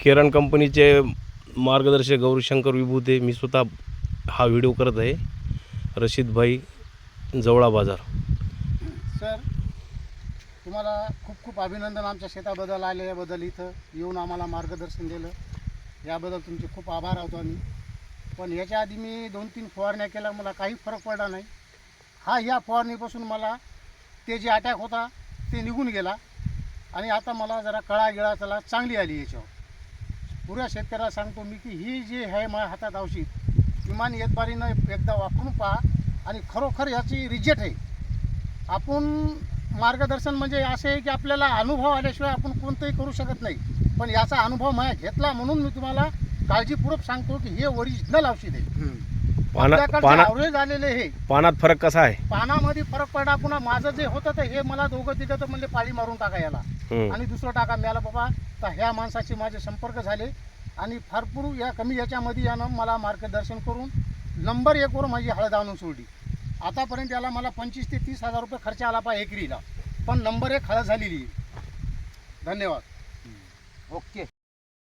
केरण कंपनीचे मार्गदर्शक गौरीशंकर विभूते मी स्वतः हा व्हिडिओ करत आहे. रशीदभाई जवळा बाजार. सर तुम्हाला खूप खूप अभिनंदन. आमच्या शेताबद्दल आल्याबद्दल इथं येऊन आम्हाला मार्गदर्शन दिलं. याबद्दल तुमचे खूप आभार आहोत आम्ही. पण याच्या आधी मी दोन तीन फवारण्या केल्या. मला काही फरक पडला नाही. हा या फवारणीपासून मला ते जे अटॅक होता ते निघून गेला. आणि आता मला जरा कळा गिळा त्याला चांगली आली याच्यावर. पुऱ्या शेतकऱ्याला सांगतो मी की ही जी आहे माझ्या हातात औषध किमान येतबारीनं एकदा वापरून पहा आणि खरोखर ह्याची रिजेक्ट आहे. आपण मार्गदर्शन म्हणजे असे आहे की आपल्याला अनुभव आल्याशिवाय आपण कोणतंही करू शकत नाही. पण याचा अनुभव माझ्या घेतला म्हणून मी तुम्हाला काळजीपूर्वक सांगतो की हे ओरिजिनल औषध आहे. पाना पाना आलेले हे. पानात फरक कसा आहे? पानामध्ये फरक पडला पुन्हा माझं जे होतं ते हे मला दोघं तिघं तर म्हणले पाळी मारून टाका याला. हम्म. आणि दुसरं टाका. मिळाला बाबा तर ह्या माणसाचे माझे संपर्क झाले. आणि भरपूर या कमी याच्यामध्ये यानं मला मार्गदर्शन करून नंबर एकवर माझी हळद आणून सोडली. आतापर्यंत याला मला पंचवीस ते तीस हजार रुपये खर्च आला पा एकरीला. पण नंबर एक हळद झालेली आहे. धन्यवाद. ओके.